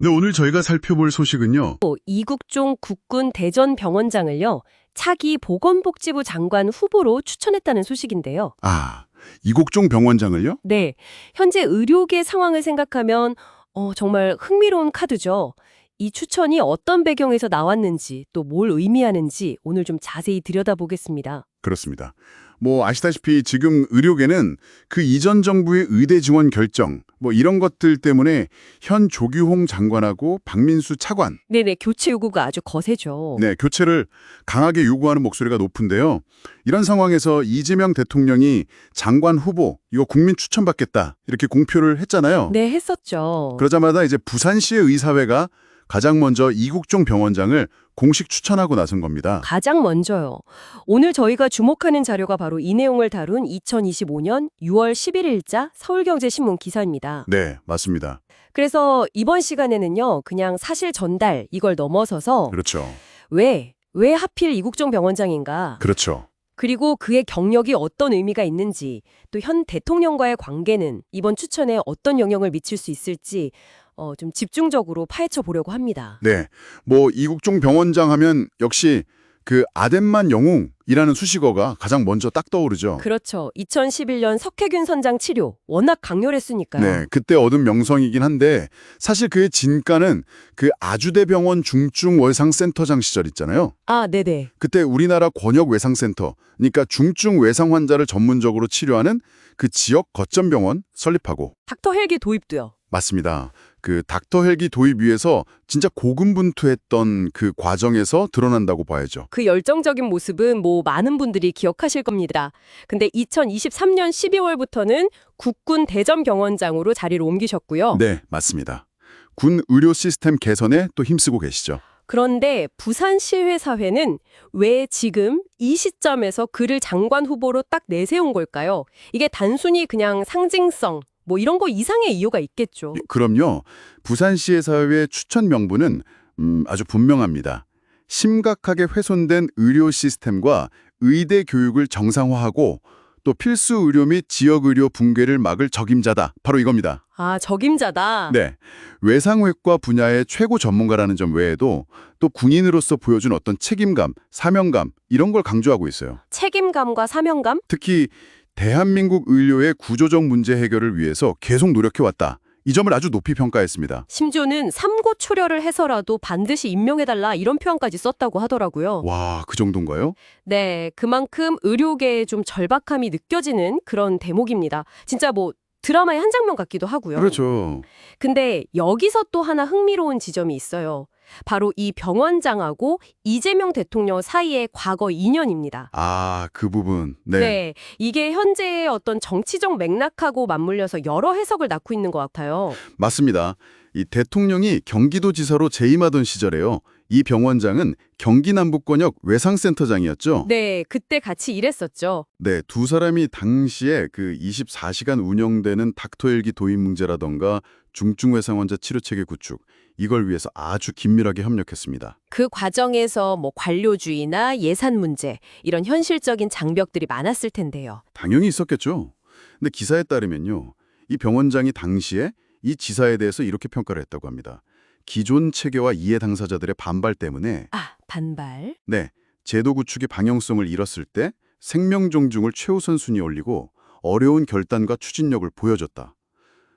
네, 오늘 저희가 살펴볼 소식은요. 또 이국종 국군 대전병원장을요. 차기 보건복지부 장관 후보로 추천했다는 소식인데요. 아, 이곡종 병원장을요? 네, 현재 의료계 상황을 생각하면 어, 정말 흥미로운 카드죠. 이 추천이 어떤 배경에서 나왔는지 또 뭘 의미하는지 오늘 좀 자세히 들여다보겠습니다. 그렇습니다. 뭐 아시다시피 지금 의료계는 그 이전 정부의 의대 지원 결정 뭐 이런 것들 때문에 현 조규홍 장관하고 박민수 차관 네네, 교체 요구가 아주 거세죠. 네, 교체를 강하게 요구하는 목소리가 높은데요. 이런 상황에서 이재명 대통령이 장관 후보 이거 국민 추천받겠다 이렇게 공표를 했잖아요. 네, 했었죠. 그러자마자 이제 부산시의 의사회가 가장 먼저 이국종 병원장을 공식 추천하고 나선 겁니다. 가장 먼저요. 오늘 저희가 주목하는 자료가 바로 이 내용을 다룬 2025년 6월 11일자 서울경제신문 기사입니다. 네, 맞습니다. 그래서 이번 시간에는요, 그냥 사실 전달 이걸 넘어서서 그렇죠. 왜, 왜 하필 이국종 병원장인가? 그렇죠. 그리고 그의 경력이 어떤 의미가 있는지, 또 현 대통령과의 관계는 이번 추천에 어떤 영향을 미칠 수 있을지 어, 좀 집중적으로 파헤쳐 보려고 합니다. 네, 뭐 이국종 병원장 하면 역시 그 아덴만 영웅이라는 수식어가 가장 먼저 딱 떠오르죠. 그렇죠. 2011년 석혜균 선장 치료 워낙 강렬했으니까요. 네, 그때 얻은 명성이긴 한데 사실 그의 진가는 그 아주대병원 중증외상센터장 시절 있잖아요. 아, 네네. 그때 우리나라 권역 외상센터, 그러니까 중증 외상 환자를 전문적으로 치료하는 그 지역 거점병원 설립하고 닥터 헬기 도입도요. 맞습니다. 그 닥터 헬기 도입 위해서 진짜 고군분투했던 그 과정에서 드러난다고 봐야죠. 그 열정적인 모습은 뭐 많은 분들이 기억하실 겁니다. 근데 2023년 12월부터는 국군 대전병원장으로 자리를 옮기셨고요. 네, 맞습니다. 군 의료 시스템 개선에 또 힘쓰고 계시죠. 그런데 부산시회사회는 왜 지금 이 시점에서 그를 장관 후보로 딱 내세운 걸까요? 이게 단순히 그냥 상징성, 뭐 이런 거 이상의 이유가 있겠죠. 그럼요. 부산시의 사회 추천 명분은 음, 아주 분명합니다. 심각하게 훼손된 의료 시스템과 의대 교육을 정상화하고 또 필수 의료 및 지역 의료 붕괴를 막을 적임자다. 바로 이겁니다. 아, 적임자다. 네. 외상외과 분야의 최고 전문가라는 점 외에도 또 군인으로서 보여준 어떤 책임감, 사명감 이런 걸 강조하고 있어요. 책임감과 사명감? 특히 대한민국 의료의 구조적 문제 해결을 위해서 계속 노력해왔다. 이 점을 아주 높이 평가했습니다. 심지어는 삼고 초려를 해서라도 반드시 임명해달라 이런 표현까지 썼다고 하더라고요. 와, 그 정도인가요? 네, 그만큼 의료계에 좀 절박함이 느껴지는 그런 대목입니다. 진짜 뭐 드라마의 한 장면 같기도 하고요. 그렇죠. 근데 여기서 또 하나 흥미로운 지점이 있어요. 바로 이 병원장하고 이재명 대통령 사이의 과거 인연입니다. 아, 그 부분. 네. 네, 이게 현재의 어떤 정치적 맥락하고 맞물려서 여러 해석을 낳고 있는 것 같아요. 맞습니다. 이 대통령이 경기도지사로 재임하던 시절에요. 이 병원장은 경기 남부권역 외상센터장이었죠. 네, 그때 같이 일했었죠. 네, 두 사람이 당시에 그 24시간 운영되는 닥터일기 도입 문제라던가 중증외상 환자 치료 체계 구축 이걸 위해서 아주 긴밀하게 협력했습니다. 그 과정에서 뭐 관료주의나 예산 문제 이런 현실적인 장벽들이 많았을 텐데요. 당연히 있었겠죠. 근데 기사에 따르면요. 이 병원장이 당시에 이 지사에 대해서 이렇게 평가를 했다고 합니다. 기존 체계와 이해 당사자들의 반발 때문에 아, 반발. 네, 제도 구축의 방향성을 잃었을 때 생명 존중을 최우선 순위 올리고 어려운 결단과 추진력을 보여줬다.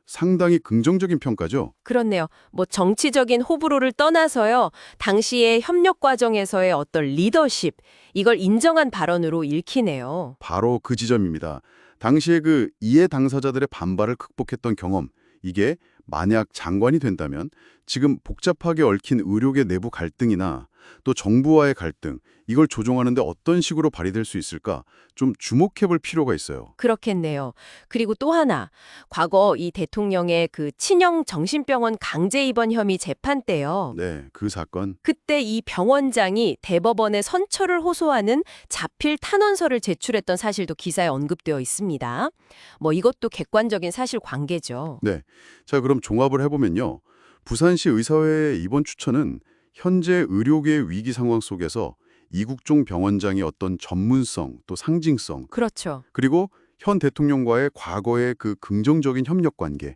상당히 긍정적인 평가죠. 그렇네요. 뭐 정치적인 호불호를 떠나서요. 당시의 협력 과정에서의 어떤 리더십 이걸 인정한 발언으로 읽히네요. 바로 그 지점입니다. 당시에 그 이해 당사자들의 반발을 극복했던 경험, 이게 만약 장관이 된다면 지금 복잡하게 얽힌 의료계 내부 갈등이나 또 정부와의 갈등, 이걸 조정하는데 어떤 식으로 발휘될 수 있을까 좀 주목해 볼 필요가 있어요. 그렇겠네요. 그리고 또 하나, 과거 이 대통령의 그 친형 정신병원 강제 입원 혐의 재판 때요. 네, 그 사건. 그때 이 병원장이 대법원에 선처를 호소하는 자필 탄원서를 제출했던 사실도 기사에 언급되어 있습니다. 뭐 이것도 객관적인 사실 관계죠. 네. 자, 그럼 종합을 해보면요. 부산시 의사회의 이번 추천은 현재 의료계의 위기 상황 속에서 이국종 병원장의 어떤 전문성 또 상징성 그렇죠. 그리고 현 대통령과의 과거의 그 긍정적인 협력 관계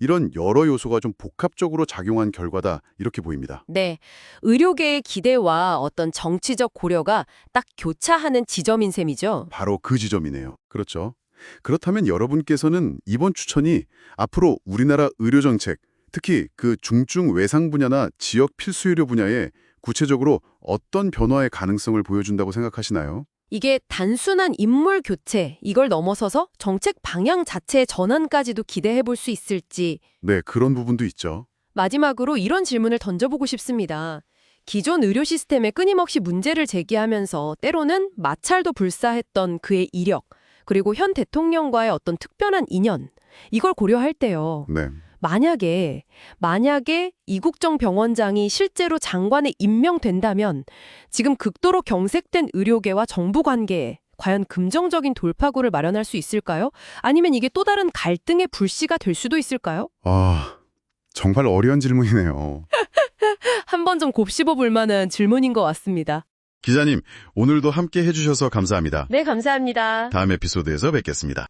이런 여러 요소가 좀 복합적으로 작용한 결과다 이렇게 보입니다. 네. 의료계의 기대와 어떤 정치적 고려가 딱 교차하는 지점인 셈이죠. 바로 그 지점이네요. 그렇죠. 그렇다면 여러분께서는 이번 추천이 앞으로 우리나라 의료 정책, 특히 그 중증 외상 분야나 지역 필수 의료 분야에 구체적으로 어떤 변화의 가능성을 보여준다고 생각하시나요? 이게 단순한 인물 교체, 이걸 넘어서서 정책 방향 자체의 전환까지도 기대해 볼 수 있을지 네, 그런 부분도 있죠. 마지막으로 이런 질문을 던져보고 싶습니다. 기존 의료 시스템에 끊임없이 문제를 제기하면서 때로는 마찰도 불사했던 그의 이력, 그리고 현 대통령과의 어떤 특별한 인연, 이걸 고려할 때요. 네. 만약에, 만약에 이국정 병원장이 실제로 장관에 임명된다면 지금 극도로 경색된 의료계와 정부 관계에 과연 긍정적인 돌파구를 마련할 수 있을까요? 아니면 이게 또 다른 갈등의 불씨가 될 수도 있을까요? 아, 정말 어려운 질문이네요. 한 번 좀 곱씹어 볼 만한 질문인 것 같습니다. 기자님, 오늘도 함께 해주셔서 감사합니다. 네, 감사합니다. 다음 에피소드에서 뵙겠습니다.